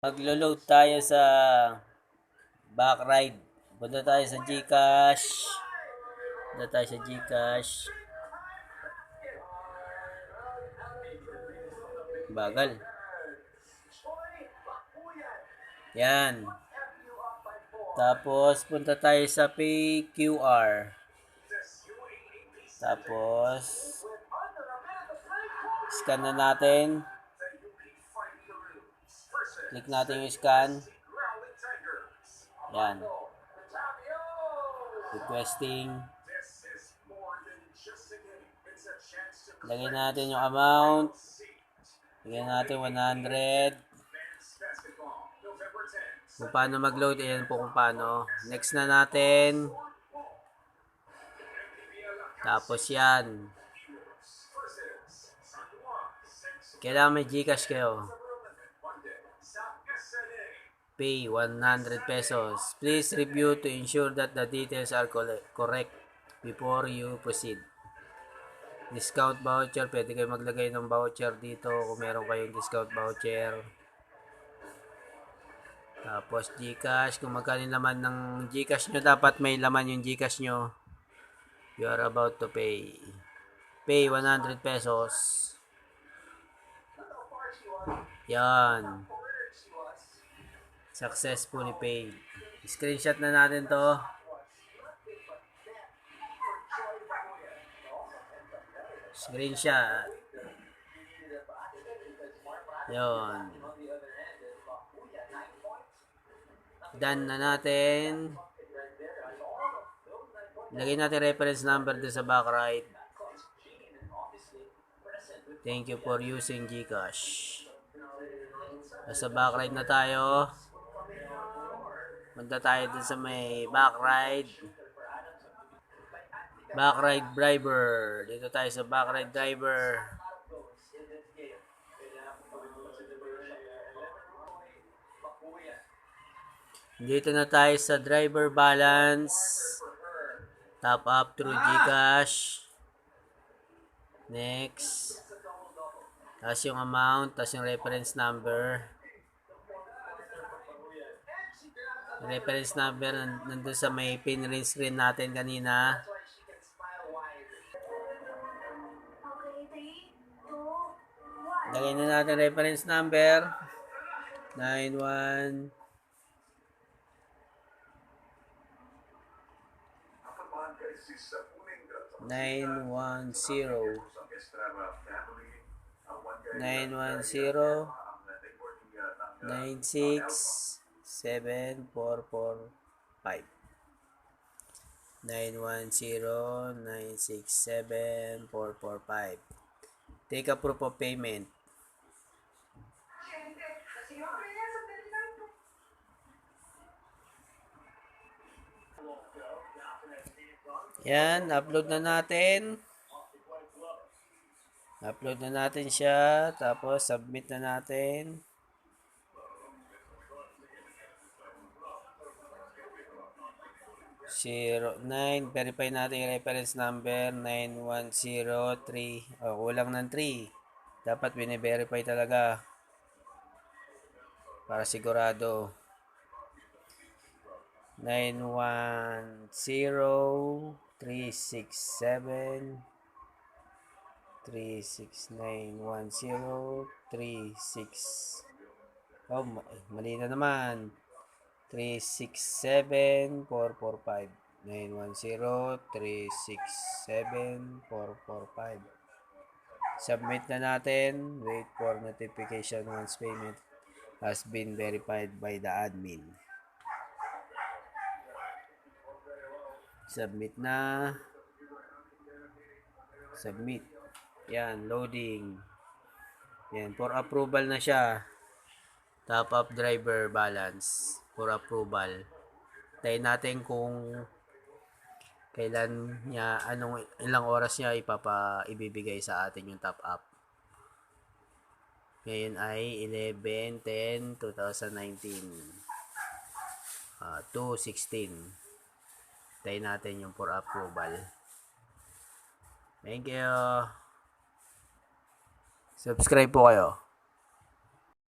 Maglo-load tayo sa back ride. Punta tayo sa Gcash. Punta tayo sa Gcash. Bagal. Yan. Tapos, punta tayo sa PQR. Tapos, scan na natin. Click natin yung scan. Yan. Requesting. Lagyan natin yung amount. Lagyan natin 100. Kung paano mag-load, ayan po kung paano. Next na natin. Tapos yan. Kailangan may Gcash kayo. Pay 100 pesos. Please review to ensure that the details are correct before you proceed. Discount voucher. Pwede kayo maglagay ng voucher dito kung meron kayong discount voucher. Tapos Gcash. Kung magkano laman ng Gcash nyo, dapat may laman yung Gcash nyo. You are about to pay. Pay 100 pesos. Yan. Successfully paid. Screenshot na natin to. Screenshot. Yon. Done na natin. Lagay natin reference number din sa back right. Thank you for using Gcash. Nasa back right na tayo. Punta tayo dun sa may back ride. Back ride driver. Dito tayo sa back ride driver. Dito na tayo sa driver balance. Top up through Gcash. Next. Tapos yung amount, tapos yung reference number. Reference number nan- nandun sa may pin rin screen natin kanina. Lagay na natin reference number. 91 910 910 96 7445 910 967 445 Take a proof of payment. Yan, upload na natin. Upload na natin siya, tapos submit na natin. Zero, nine, verify natin yung reference number, 9103, oh, kulang ng 3. Dapat bine-verify talaga. Para sigurado. 910367 3691036 Oh, ma- mali na naman. 367445 910-367-445 Submit na natin. Wait for notification once payment has been verified by the admin. Submit na. Submit. Yan, loading. Yan, for approval na siya. Top up driver balance for approval. Tayo natin kung kailan niya, anong ilang oras niya ipapa ibibigay sa atin yung top up. Ngayon ay 11-10-2019. Ah, 2-16. Tayo natin yung for approval. Thank you. Subscribe po kayo.